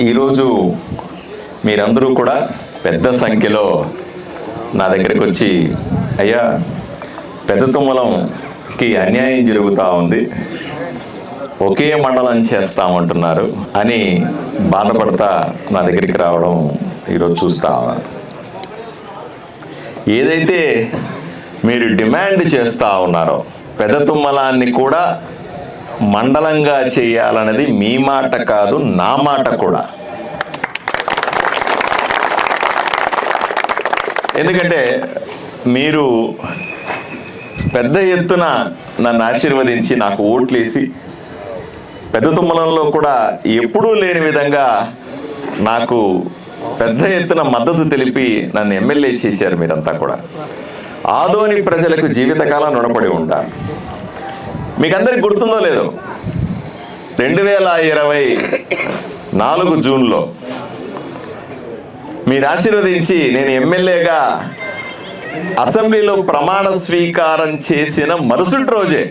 ఈరోజు మీరందరూ కూడా పెద్ద సంఖ్యలో నా దగ్గరికి వచ్చి అయ్యా పెద్ద తుమ్మలంకి అన్యాయం జరుగుతూ ఉంది. ఒకే మండలం చేస్తామంటున్నారు అని బాధపడతా నా దగ్గరికి రావడం ఈరోజు చూస్తా ఏదైతే మీరు డిమాండ్ చేస్తూ ఉన్నారో పెద్ద తుమ్మలాన్ని కూడా మండలంగా చేయాలన్నది మీ మాట కాదు నా మాట కూడా. ఎందుకంటే మీరు పెద్ద ఎత్తున నన్ను ఆశీర్వదించి నాకు ఓట్లేసి పెద్ద తుమ్మలంలో కూడా ఎప్పుడూ లేని విధంగా నాకు పెద్ద ఎత్తున మద్దతు తెలిపి నన్ను ఎమ్మెల్యే చేశారు మీరంతా కూడా. ఆదోని ప్రజలకు జీవితకాలం రుణపడి ఉండాలి. మీకందరికి గుర్తుందో లేదో? రెండు వేల ఇరవై నాలుగు జూన్లో మీరు ఆశీర్వదించి నేను ఎమ్మెల్యేగా అసెంబ్లీలో ప్రమాణ స్వీకారం చేసిన మరుసటి రోజే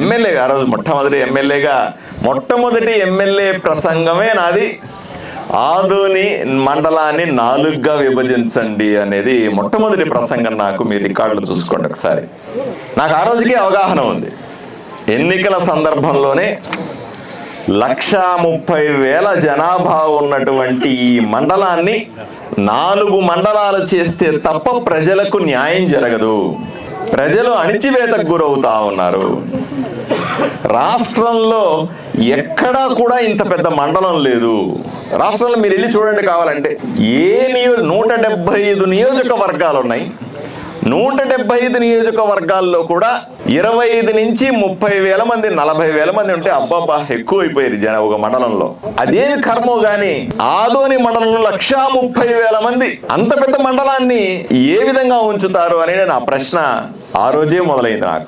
ఎమ్మెల్యేగా ఆ రోజు మొట్టమొదటి ఎమ్మెల్యేగా మొట్టమొదటి ఎమ్మెల్యే ప్రసంగమే నాది. ఆధుని మండలాన్ని నాలుగుగా విభజించండి అనేది మొట్టమొదటి ప్రసంగం నాకు. మీ రికార్డులు చూసుకోండి ఒకసారి. నాకు ఆ రోజుకే అవగాహన ఉంది. ఎన్నికల సందర్భంలోనే లక్షా ముప్పై వేల జనాభా ఉన్నటువంటి ఈ మండలాన్ని నాలుగు మండలాలు చేస్తే తప్ప ప్రజలకు న్యాయం జరగదు. ప్రజలు అణిచివేతకు గురవుతా ఉన్నారు. రాష్ట్రంలో ఎక్కడా కూడా ఇంత పెద్ద మండలం లేదు. రాష్ట్రంలో మీరు వెళ్ళి చూడండి కావాలంటే ఏ నియో నూట డెబ్బై ఐదు నియోజకవర్గాలు ఉన్నాయి నూట డెబ్బై ఐదు నియోజకవర్గాల్లో కూడా ఇరవై ఐదు నుంచి ముప్పై వేల మంది నలభై వేల మంది ఉంటే అబ్బాబ్బా ఎక్కువ అయిపోయారు జన ఒక మండలంలో. అదేమి కర్మో గాని ఆదోని మండలంలో లక్షా ముప్పై వేల మంది. అంత పెద్ద మండలాన్ని ఏ విధంగా ఉంచుతారు అనేది నా ప్రశ్న ఆ రోజే మొదలైంది నాకు.